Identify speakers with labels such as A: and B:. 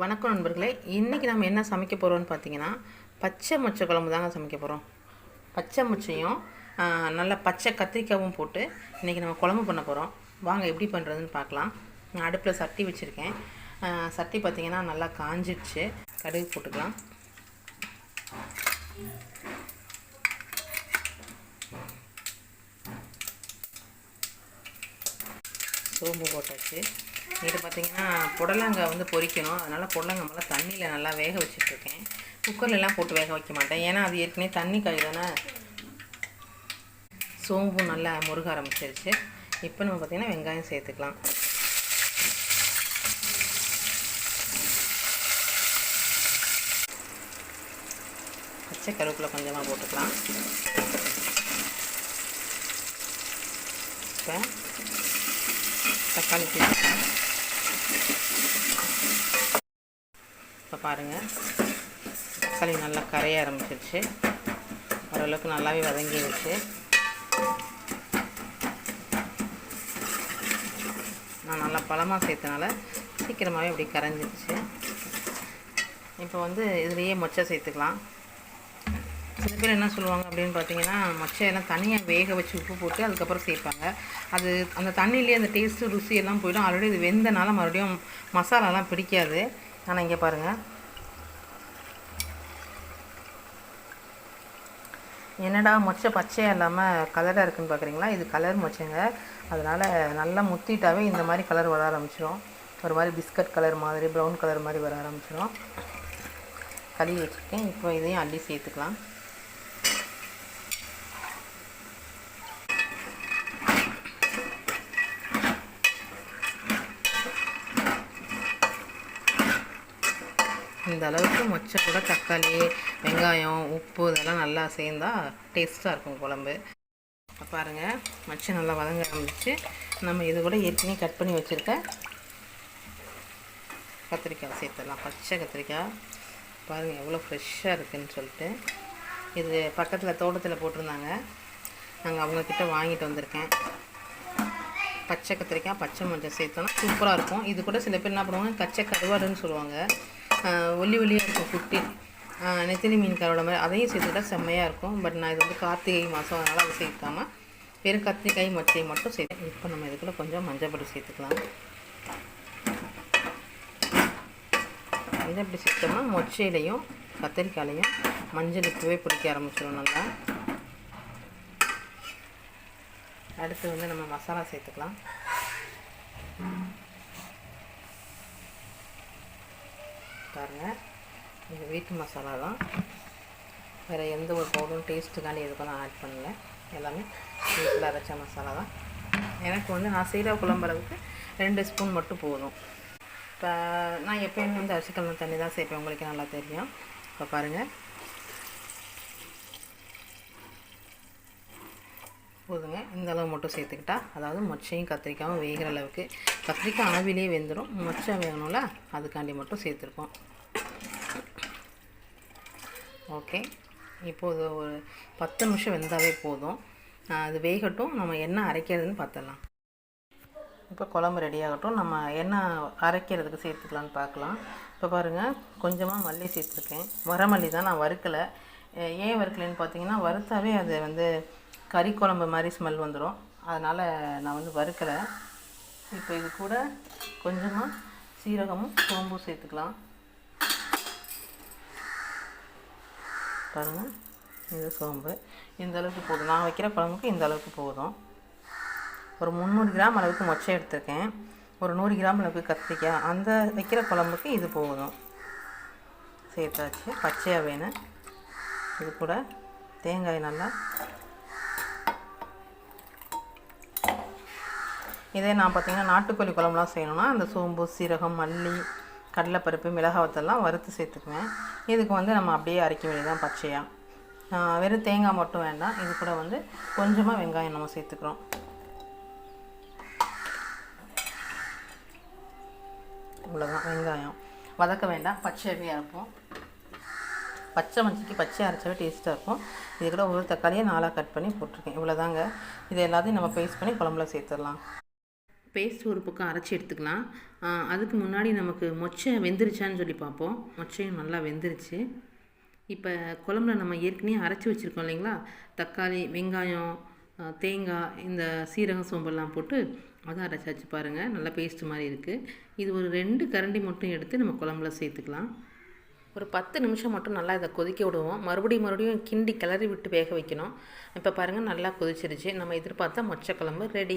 A: வணக்கம் நண்பர்களே. இன்றைக்கி நம்ம என்ன சமைக்க போகிறோம்னு பார்த்தீங்கன்னா பச்சை மொச்சை குழம்பு தாங்க சமைக்க போகிறோம் பச்சை மொச்சையும் நல்லா நல்ல பச்சை கத்திரிக்காவும் போட்டு இன்றைக்கி நம்ம குழம்பு பண்ண போகிறோம் வாங்க எப்படி பண்ணுறதுன்னு பார்க்கலாம் நான் அடுப்பில் சட்டி வச்சுருக்கேன். சட்டி பார்த்திங்கன்னா நல்லா காஞ்சிடுச்சு கடுகு போட்டுக்கலாம். சோம்பு போட்டாச்சு. இது பார்த்திங்கன்னா புடலங்காய் வந்து பொரிக்கணும். அதனால் புடலங்காய் மேலே தண்ணியில் நல்லா வேக வச்சுட்ருக்கேன் குக்கர்லலாம் போட்டு வேக வைக்க மாட்டேன். ஏன்னா அது ஏற்கனவே தண்ணி காய் தானே சோம்பும் நல்லா முருக ஆரம்பிச்சிருச்சு. இப்போ நம்ம பார்த்திங்கன்னா வெங்காயம் சேர்த்துக்கலாம். பச்சை கருவேப்பிலை கொஞ்சமாக போட்டுக்கலாம். இப்போ தக்காளி சேர்த்துக்கலாம் இப்போ பாருங்கள் தக்காளி நல்லா கரைய ஆரம்பிச்சிருச்சு. ஓரளவுக்கு நல்லாவே வதங்கிடுச்சு நான் நல்லா பழமாக சேர்த்தனால சீக்கிரமாகவே இப்படி கரைஞ்சிருச்சு. இப்போ வந்து இதுலேயே மொச்சை சேர்த்துக்கலாம். சில பேர் என்ன சொல்லுவாங்க அப்படின்னு பார்த்தீங்கன்னா மொச்சையெல்லாம் தனியாக வேக வச்சு உப்பு போட்டு அதுக்கப்புறம் சேர்ப்பாங்க. அது அந்த தண்ணியிலே அந்த டேஸ்ட்டு ருசி எல்லாம் போயிடும். ஆல்ரெடி இது வெந்தனால மறுபடியும் மசாலாலாம் பிடிக்காது. ஆனால் இங்கே பாருங்கள் என்னடா மொச்சை பச்சையாக இல்லாமல் கலராக இருக்குன்னு பார்க்குறீங்களா இது கலர் மொச்சைங்க. அதனால் நல்லா முத்திட்டாவே இந்த மாதிரி கலர் வர ஆரம்பிச்சிடும் ஒரு மாதிரி பிஸ்கட் கலர் மாதிரி ப்ரௌன் கலர் மாதிரி வர ஆரம்பிச்சிடும் கழுவி வச்சுருக்கேன். இப்போ இதையும் அள்ளி சேர்த்துக்கலாம். இந்த அளவுக்கு மொச்சை கூட தக்காளி வெங்காயம் உப்பு இதெல்லாம் நல்லா சேர்ந்தா டேஸ்ட்டாக இருக்கும் குழம்பு. பாருங்கள் மச்சை மொச்சை நல்லா வதங்க ஆரம்பிச்சு நம்ம இது கூட ஏற்கனவே கட் பண்ணி வச்சுருக்க கத்திரிக்காய் சேர்த்துடலாம். பச்சை கத்திரிக்காய். பாருங்கள் எவ்வளோ ஃப்ரெஷ்ஷாக இருக்குதுன்னு சொல்லிட்டு. இது பக்கத்தில் தோட்டத்தில் போட்டிருந்தாங்க. நாங்கள் அவங்கக்கிட்ட வாங்கிட்டு வந்திருக்கேன். பச்சை கத்திரிக்காய் பச்சை மஞ்சள் சேர்த்தோன்னா சூப்பராக இருக்கும். இது கூட சில பேர் என்ன பண்ணுவாங்க கச்சை கருவாடுன்னு சொல்லுவாங்க. ஒல்லி ஒல்லியாக இருக்கும் குட்டி. நெத்திலி மீன் கருவாடு மாதிரி அதையும் சேர்த்துட்டா செம்மையாக இருக்கும். பட் நான் இது வந்து கார்த்திகை மாதம் அதனால் அதை சேர்க்காமல் வெறும் கத்திரிக்காய் மொச்சையை மட்டும் சேர்த்து இப்போ நம்ம இதுக்குள்ளே கொஞ்சம் மஞ்சள் பொடி சேர்த்துக்கலாம். மஞ்சள் பொடி சேர்த்தோம்னா மொச்சையிலையும் கத்திரிக்காயிலையும் மஞ்சள் இப்போவே பிடிக்க ஆரம்பிச்சிடும் நல்லா. அடுத்து வந்து நம்ம மசாலா சேர்த்துக்கலாம். பாருங்கள் இது வீட்டு மசாலா தான். வேறு எந்த ஒரு பவுடரும் டேஸ்ட்டுக்காண்டி எதுக்கெல்லாம் நான் ஆட் பண்ணல. எல்லாமே வீட்டில் அரைச்ச மசாலா தான். எனக்கு வந்து நான் செய்கிற குழம்புறதுக்கு ரெண்டு ஸ்பூன் மட்டும் போதும். இப்போ நான் எப்போயுமே வந்து அரிசி கலந்த தண்ணி தான் சேர்ப்பேன். உங்களுக்கு நல்லா தெரியும். இப்போ பாருங்கள் போதுங்க. இந்த அளவு மட்டும் சேர்த்துக்கிட்டா அதாவது மொச்சையும் கத்திரிக்காயும் வேகிற அளவுக்கு கத்திரிக்காய் அளவிலே வெந்துடும் மொச்சை வேகணும்ல அதுக்காண்டி மட்டும் சேர்த்துருக்கோம் ஓகே. இப்போது ஒரு பத்து நிமிஷம் வெந்தாவே போதும். அது வேகட்டும். நம்ம என்ன அரைக்கிறதுன்னு பார்த்துடலாம். இப்போ குழம்பு ரெடி ஆகட்டும். நம்ம என்ன அரைக்கிறதுக்கு சேர்த்துக்கலான்னு பார்க்கலாம். இப்போ பாருங்கள் கொஞ்சமாக மல்லி சேர்த்துருக்கேன். வரமல்லி தான் நான் வறுக்கலை. ஏன் வறுக்கலைன்னு பார்த்தீங்கன்னா வறுத்தாவே அது வந்து கறி குழம்பு மாதிரி ஸ்மெல் வந்துடும் அதனால் நான் வந்து வறுக்கலை. இப்போ இது கூட கொஞ்சமாக சீரகமும் சோம்பும் சேர்த்துக்கலாம். பாருங்கள் இது சோம்பு. இந்த அளவுக்கு போதும். நான் வைக்கிற குழம்புக்கு இந்த அளவுக்கு போதும். ஒரு முந்நூறு கிராம் அளவுக்கு மொச்சை எடுத்திருக்கேன். ஒரு நூறு கிராம் அளவுக்கு கத்திரிக்காய். அந்த வைக்கிற குழம்புக்கு இது போதும். சேர்த்தாச்சு. பச்சையாக வேணும். இது கூட தேங்காய் நல்லா இதே நான் பார்த்திங்கன்னா நாட்டுக்கோழி குழம்புலாம் செய்யணும்னா அந்த சோம்பு சீரகம் மல்லி கடலைப்பருப்பு மிளகாவத்தெல்லாம் வறுத்து சேர்த்துக்குவேன். இதுக்கு வந்து நம்ம அப்படியே அரைக்க வேண்டியதான் பச்சையாக வெறும் தேங்காய் மட்டும் வேண்டாம். இது கூட வந்து கொஞ்சமாக வெங்காயம் நம்ம சேர்த்துக்கிறோம். இவ்வளோதான் வெங்காயம். வதக்க வேண்டாம். பச்சையாகவே அரைப்போம். பச்சை மஞ்சளுக்கு பச்சையாக அரைச்சாவே டேஸ்ட்டாக இருக்கும். இது கூட ஒரு தக்காளியை நாலாக கட் பண்ணி போட்டிருக்கேன். இவ்வளோதாங்க இது எல்லாத்தையும் நம்ம பேஸ்ட் பண்ணி குழம்புல சேர்த்துடலாம். பேஸ்ட் ஒரு பக்கம் அரைச்சி எடுத்துக்கலாம். அதுக்கு முன்னாடி நமக்கு மொச்சை வெந்துருச்சான்னு சொல்லி பார்ப்போம். மொச்சையும் நல்லா வெந்துருச்சு. இப்போ குழம்புல நம்ம ஏற்கனவே அரைச்சி வச்சுருக்கோம் இல்லைங்களா? தக்காளி வெங்காயம் தேங்காய் இந்த சீரகம் சோம்பெல்லாம் போட்டு அதை அரைச்சாச்சு பாருங்கள் நல்லா பேஸ்ட்டு மாதிரி இருக்குது இது ஒரு ரெண்டு கரண்டி மட்டும் எடுத்து நம்ம குழம்புல சேர்த்துக்கலாம். ஒரு பத்து நிமிஷம் மட்டும் நல்லா இதை கொதிக்க விடுவோம். மறுபடியும் மறுபடியும் கிண்டி கிளறி விட்டு வேக வைக்கணும். இப்போ பாருங்கள் நல்லா கொதிச்சிருச்சு. நம்ம எதிர்பார்த்தா மொச்சை குழம்பு ரெடி